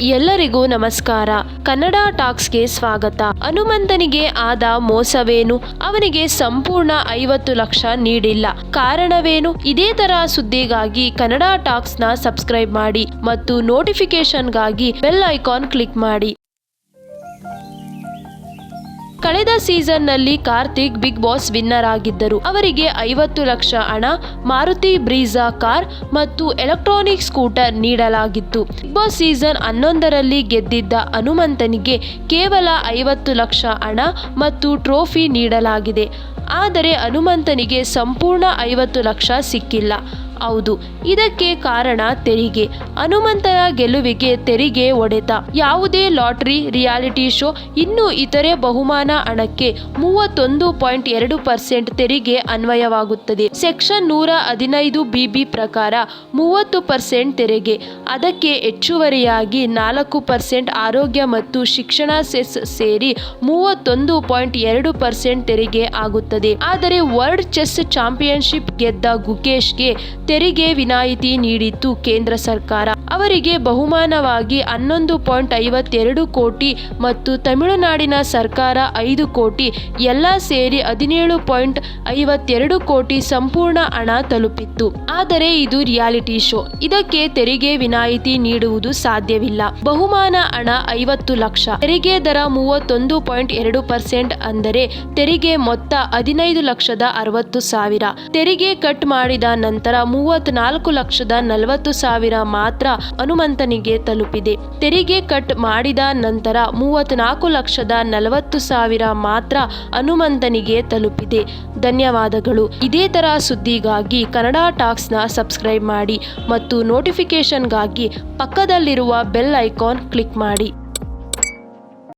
ಎಲ್ಲರಿಗೂ ನಮಸ್ಕಾರ. ಕನ್ನಡ ಟಾಕ್ಸ್ಗೆ ಸ್ವಾಗತ. ಹನುಮಂತನಿಗೆ ಆದ ಮೋಸವೇನು? ಅವನಿಗೆ ಸಂಪೂರ್ಣ ಐವತ್ತು ಲಕ್ಷ ನೀಡಿಲ್ಲ. ಕಾರಣವೇನು? ಇದೇ ತರ ಸುದ್ದಿಗಾಗಿ ಕನ್ನಡ ಟಾಕ್ಸ್ನ ಸಬ್ಸ್ಕ್ರೈಬ್ ಮಾಡಿ ಮತ್ತು ನೋಟಿಫಿಕೇಶನ್ಗಾಗಿ ಬೆಲ್ ಐಕಾನ್ ಕ್ಲಿಕ್ ಮಾಡಿ. ಕಳೆದ ಸೀಸನ್ನಲ್ಲಿ ಕಾರ್ತಿಕ್ ಬಿಗ್ ಬಾಸ್ ವಿನ್ನರ್ ಆಗಿದ್ದರು ಅವರಿಗೆ ಐವತ್ತು ಲಕ್ಷ ಹಣ, ಮಾರುತಿ ಬ್ರೀಜಾ ಕಾರ್ ಮತ್ತು ಎಲೆಕ್ಟ್ರಾನಿಕ್ ಸ್ಕೂಟರ್ ನೀಡಲಾಗಿತ್ತು. ಬಿಗ್ ಬಾಸ್ ಸೀಸನ್ ಹನ್ನೊಂದರಲ್ಲಿ ಗೆದ್ದಿದ್ದ ಹನುಮಂತನಿಗೆ ಕೇವಲ ಐವತ್ತು ಲಕ್ಷ ಹಣ ಮತ್ತು ಟ್ರೋಫಿ ನೀಡಲಾಗಿದೆ. ಆದರೆ ಹನುಮಂತನಿಗೆ ಸಂಪೂರ್ಣ ಐವತ್ತು ಲಕ್ಷ ಸಿಕ್ಕಿಲ್ಲ. ಹೌದು, ಇದಕ್ಕೆ ಕಾರಣ ತೆರಿಗೆ. ಹನುಮಂತನ ಗೆಲುವಿಗೆ ತೆರಿಗೆ ಒಡೆತ ಯಾವುದೇ ಲಾಟರಿ ರಿಯಾಲಿಟಿ ಶೋ, ಇನ್ನು ಇತರೆ ಬಹುಮಾನ ಹಣಕ್ಕೆ ಮೂವತ್ತೊಂದು ಪಾಯಿಂಟ್ ಎರಡು ಪರ್ಸೆಂಟ್ ತೆರಿಗೆ ಅನ್ವಯವಾಗುತ್ತದೆ. ಸೆಕ್ಷನ್ ನೂರ ಹದಿನೈದು ಬಿಬಿ ಪ್ರಕಾರ ಮೂವತ್ತು ಪರ್ಸೆಂಟ್ ತೆರಿಗೆ. ಅದಕ್ಕೆ ಹೆಚ್ಚುವರಿಯಾಗಿ ನಾಲ್ಕು ಪರ್ಸೆಂಟ್ ಆರೋಗ್ಯ ಮತ್ತು ಶಿಕ್ಷಣ ಸೆಸ್ ಸೇರಿ ಮೂವತ್ತೊಂದು ಪಾಯಿಂಟ್ ಎರಡು ಪರ್ಸೆಂಟ್ ತೆರಿಗೆ ಆಗುತ್ತದೆ. ಆದರೆ ವರ್ಲ್ಡ್ ಚೆಸ್ ಚಾಂಪಿಯನ್ಶಿಪ್ ಗೆದ್ದ ಗುಕೇಶ್ಗೆ ತೆರಿಗೆ ವಿನಾಯಿತಿ ನೀಡಿತ್ತು ಕೇಂದ್ರ ಸರ್ಕಾರ. ಅವರಿಗೆ ಬಹುಮಾನವಾಗಿ ಹನ್ನೊಂದು ಪಾಯಿಂಟ್ ಐವತ್ತೆರಡು ಕೋಟಿ ಮತ್ತು ತಮಿಳುನಾಡಿನ ಸರ್ಕಾರ ಐದು ಕೋಟಿ, ಎಲ್ಲ ಸೇರಿ ಹದಿನೇಳು ಪಾಯಿಂಟ್ ಐವತ್ತೆರಡು ಕೋಟಿ ಸಂಪೂರ್ಣ ಹಣ ತಲುಪಿತ್ತು. ಆದರೆ ಇದು ರಿಯಾಲಿಟಿ ಶೋ. ಇದಕ್ಕೆ ತೆರಿಗೆ ವಿನಾಯಿತಿ ನೀಡುವುದು ಸಾಧ್ಯವಿಲ್ಲ. ಬಹುಮಾನ ಹಣ ಐವತ್ತು ಲಕ್ಷ. ತೆರಿಗೆ ದರ ಮೂವತ್ತೊಂದು ಪಾಯಿಂಟ್ ಎರಡು ಪರ್ಸೆಂಟ್ ಅಂದರೆ ತೆರಿಗೆ ಮೊತ್ತ ಹದಿನೈದು ಲಕ್ಷದ ಅರವತ್ತು ಸಾವಿರ. ತೆರಿಗೆ ಕಟ್ ಮಾಡಿದ ನಂತರ ಮೂವತ್ನಾಲ್ಕು ಲಕ್ಷದ ನಲವತ್ತು ಸಾವಿರ ಮಾತ್ರ ಹನುಮಂತನಿಗೆ ತಲುಪಿದೆ. ತೆರಿಗೆ ಕಟ್ ಮಾಡಿದ ನಂತರ ಮೂವತ್ನಾಲ್ಕು ಲಕ್ಷದ ನಲವತ್ತು ಸಾವಿರ ಮಾತ್ರ ಹನುಮಂತನಿಗೆ ತಲುಪಿದೆ. ಧನ್ಯವಾದಗಳು. ಇದೇ ಥರ ಸುದ್ದಿಗಾಗಿ ಕನ್ನಡ ಟಾಕ್ಸ್ನ ಸಬ್ಸ್ಕ್ರೈಬ್ ಮಾಡಿ ಮತ್ತು ನೋಟಿಫಿಕೇಷನ್ಗಾಗಿ ಪಕ್ಕದಲ್ಲಿರುವ ಬೆಲ್ ಐಕಾನ್ ಕ್ಲಿಕ್ ಮಾಡಿ.